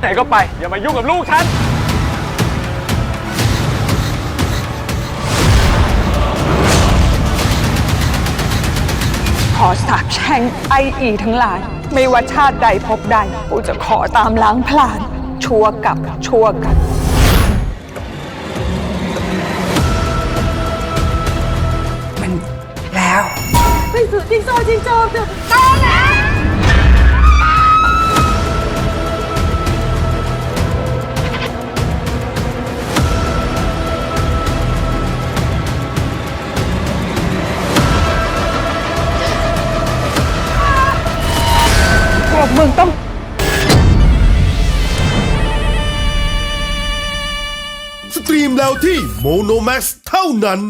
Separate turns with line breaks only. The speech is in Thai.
ไหนก็ไป อย่ามายุ่งกับลูกฉัน
ขอสาบแช่งไออีทั้งหลาย ไม่ว่าชาติใดพบใดกูจะขอตามล้างพลาน ชั่วกับชั่วกัน มันแล้วพวก มึงต้อง
สตรีมแล้วที่โมโนแม x เท่านั้น